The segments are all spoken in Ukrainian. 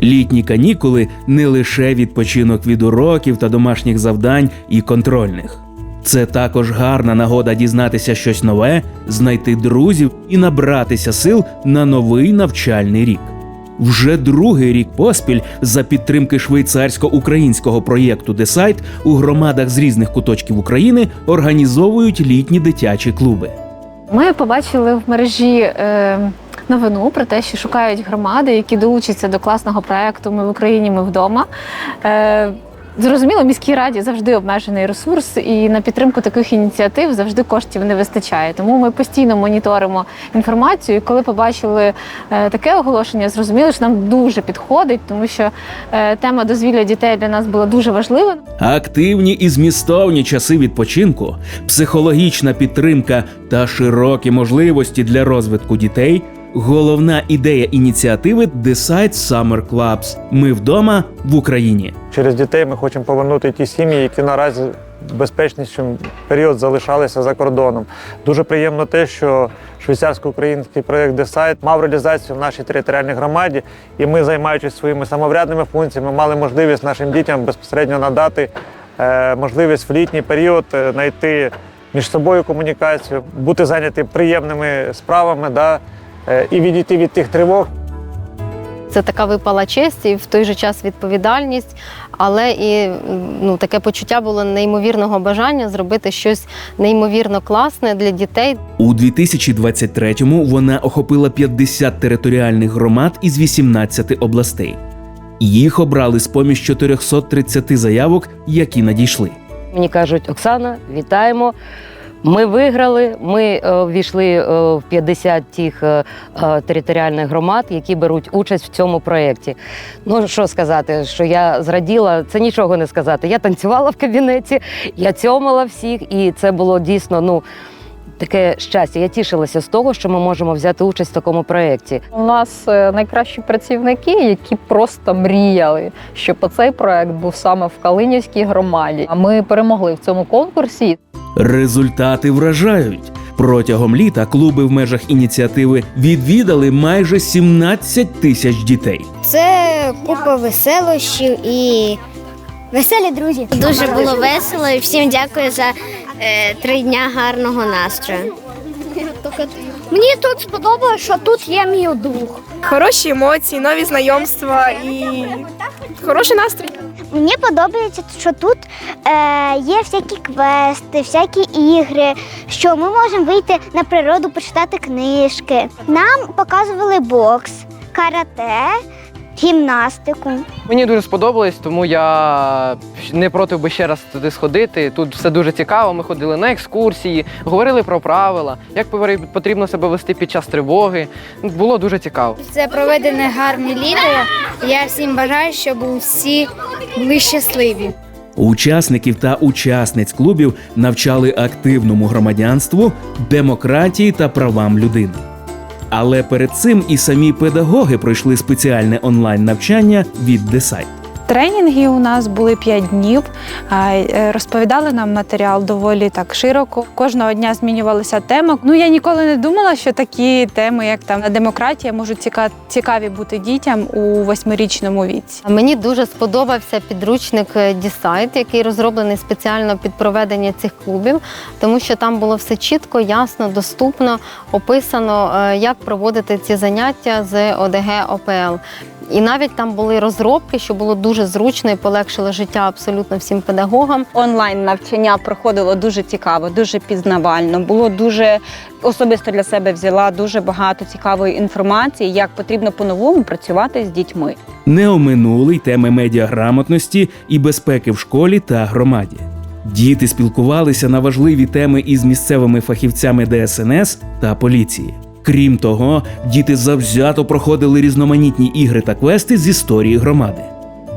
Літні канікули не лише відпочинок від уроків та домашніх завдань і контрольних. Це також гарна нагода дізнатися щось нове, знайти друзів і набратися сил на новий навчальний рік. Вже другий рік поспіль за підтримки швейцарсько-українського проєкту Десайт у громадах з різних куточків України організовують літні дитячі клуби. Ми побачили в мережі е, новину про те, що шукають громади, які долучаться до класного проекту Ми в Україні, ми вдома. Е, Зрозуміло, міській раді завжди обмежений ресурс, і на підтримку таких ініціатив завжди коштів не вистачає. Тому ми постійно моніторимо інформацію. І коли побачили е, таке оголошення, зрозуміли, що нам дуже підходить, тому що е, тема дозвілля дітей для нас була дуже важлива. Активні і змістовні часи відпочинку, психологічна підтримка та широкі можливості для розвитку дітей. Головна ідея ініціативи Decide Summer Clubs. Ми вдома в Україні. Через дітей ми хочемо повернути ті сім'ї, які наразі в безпечніший період залишалися за кордоном. Дуже приємно те, що швейцарсько-український проєкт Десайт мав реалізацію в нашій територіальній громаді, і ми, займаючись своїми самоврядними функціями, мали можливість нашим дітям безпосередньо надати е, можливість в літній період е, знайти між собою комунікацію, бути зайняті приємними справами да, і відійти від тих тривог, Це така випала честь і в той же час відповідальність, але і ну, таке почуття було неймовірного бажання зробити щось неймовірно класне для дітей. У 2023-му вона охопила 50 територіальних громад із 18 областей. Їх обрали з поміж 430 заявок, які надійшли. Мені кажуть, Оксана, вітаємо. Ми виграли. Ми е, ввійшли е, в 50 тих е, е, територіальних громад, які беруть участь в цьому проєкті. Ну що сказати, що я зраділа, це нічого не сказати. Я танцювала в кабінеті, я цьомала всіх, і це було дійсно ну. Таке щастя. Я тішилася з того, що ми можемо взяти участь в такому проєкті. У нас е, найкращі працівники, які просто мріяли, щоб оцей проект був саме в Калинівській громаді. А ми перемогли в цьому конкурсі. Результати вражають. Протягом літа клуби в межах ініціативи відвідали майже 17 тисяч дітей. Це купа веселощів і веселі друзі. Дуже було весело і всім дякую за е, три дня гарного настрою. Мені тут сподобалося, що тут є мій друг. Хороші емоції, нові знайомства і хороший настрій. Мені подобається, що тут е, є всякі квести, всякі ігри, що ми можемо вийти на природу, почитати книжки. Нам показували бокс, карате, гімнастику. Мені дуже сподобалось, тому я не проти би ще раз туди сходити. Тут все дуже цікаво. Ми ходили на екскурсії, говорили про правила, як потрібно себе вести під час тривоги. Було дуже цікаво. Це проведене гарне літо. Я всім бажаю, щоб усі були щасливі. Учасників та учасниць клубів навчали активному громадянству, демократії та правам людини. Але перед цим і самі педагоги пройшли спеціальне онлайн навчання від Десайт. Тренінги у нас були 5 днів. е, Розповідали нам матеріал доволі так широко. Кожного дня змінювалася тема. Ну я ніколи не думала, що такі теми, як там демократія, можуть цікаві бути дітям у восьмирічному віці. Мені дуже сподобався підручник е, Дісайт, який розроблений спеціально під проведення цих клубів, тому що там було все чітко, ясно, доступно, описано, е, як проводити ці заняття з ОДГ ОПЛ. І навіть там були розробки, що було дуже зручно і полегшило життя абсолютно всім педагогам. онлайн навчання проходило дуже цікаво, дуже пізнавально. Було дуже особисто для себе взяла дуже багато цікавої інформації, як потрібно по-новому працювати з дітьми. Не оминули й теми медіаграмотності і безпеки в школі та громаді. Діти спілкувалися на важливі теми із місцевими фахівцями ДСНС та поліції. Крім того, діти завзято проходили різноманітні ігри та квести з історії громади.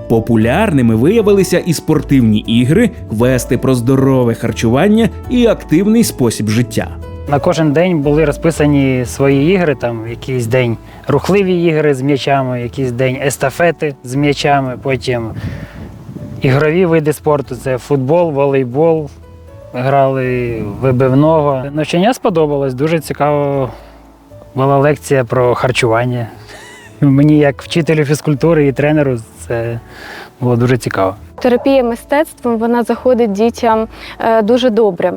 Популярними виявилися і спортивні ігри, квести про здорове харчування і активний спосіб життя. На кожен день були розписані свої ігри. Там якийсь день рухливі ігри з м'ячами, якийсь день естафети з м'ячами, потім ігрові види спорту це футбол, волейбол. Грали вибивного. Навчання сподобалось, дуже цікаво. Була лекція про харчування. Мені, як вчителю фізкультури і тренеру, це було дуже цікаво. Терапія мистецтвом вона заходить дітям е, дуже добре.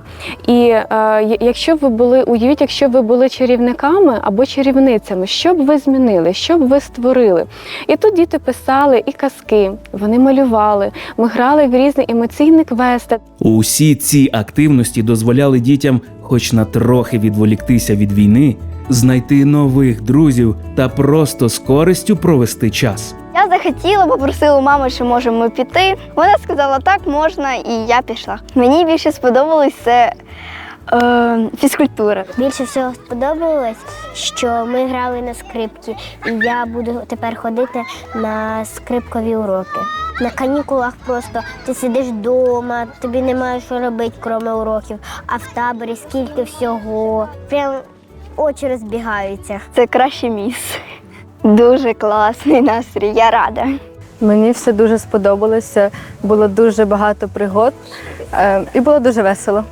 І е, якщо б ви були, уявіть, якщо б ви були чарівниками або чарівницями, що б ви змінили, що б ви створили? І тут діти писали і казки, вони малювали, ми грали в різні емоційні квести. Усі ці активності дозволяли дітям, хоч на трохи відволіктися від війни, знайти нових друзів та просто з користю провести час. Я захотіла, попросила у мами, чи можемо ми піти. Вона сказала, так, можна, і я пішла. Мені більше сподобалось це е, фізкультура. Більше всього сподобалось, що ми грали на скрипці, і я буду тепер ходити на скрипкові уроки. На канікулах просто ти сидиш вдома, тобі немає що робити, крім уроків, а в таборі скільки всього. Прям очі розбігаються. Це краще місце. Дуже класний настрій, я рада. Мені все дуже сподобалося, було дуже багато пригод е, і було дуже весело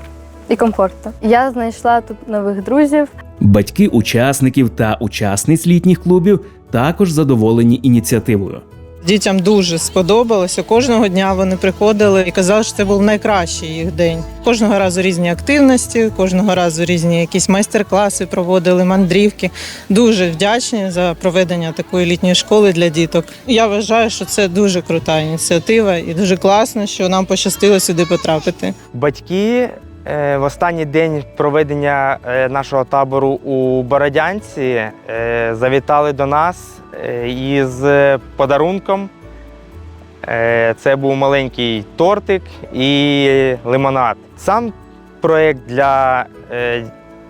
і комфортно. Я знайшла тут нових друзів. Батьки учасників та учасниць літніх клубів також задоволені ініціативою. Дітям дуже сподобалося. Кожного дня вони приходили і казали, що це був найкращий їх день. Кожного разу різні активності, кожного разу різні якісь майстер-класи проводили, мандрівки. Дуже вдячні за проведення такої літньої школи для діток. Я вважаю, що це дуже крута ініціатива і дуже класно, що нам пощастило сюди потрапити. Батьки в останній день проведення е, нашого табору у Бородянці е, завітали до нас е, із подарунком. Е, Це був маленький тортик і лимонад. Сам проєкт для е,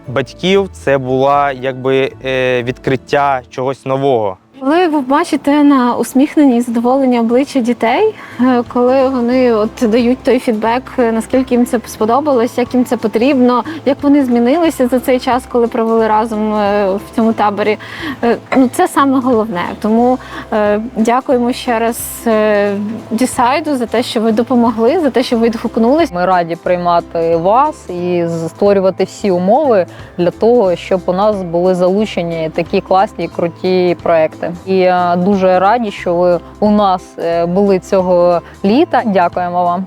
батьків це була якби е, відкриття чогось нового. Коли ви бачите на усміхнені і задоволені обличчя дітей, е, коли вони от дають той фідбек, е, наскільки їм це сподобалось, як їм це потрібно, як вони змінилися за цей час, коли провели разом е, в цьому таборі, ну це саме головне. Тому дякуємо ще раз Дісайду за те, що ви допомогли, за те, що ви відгукнулись. Ми раді приймати вас і створювати всі умови для того, щоб у нас були залучені такі класні круті проекти. І я дуже раді, що ви у нас е, були цього літа. Дякуємо вам.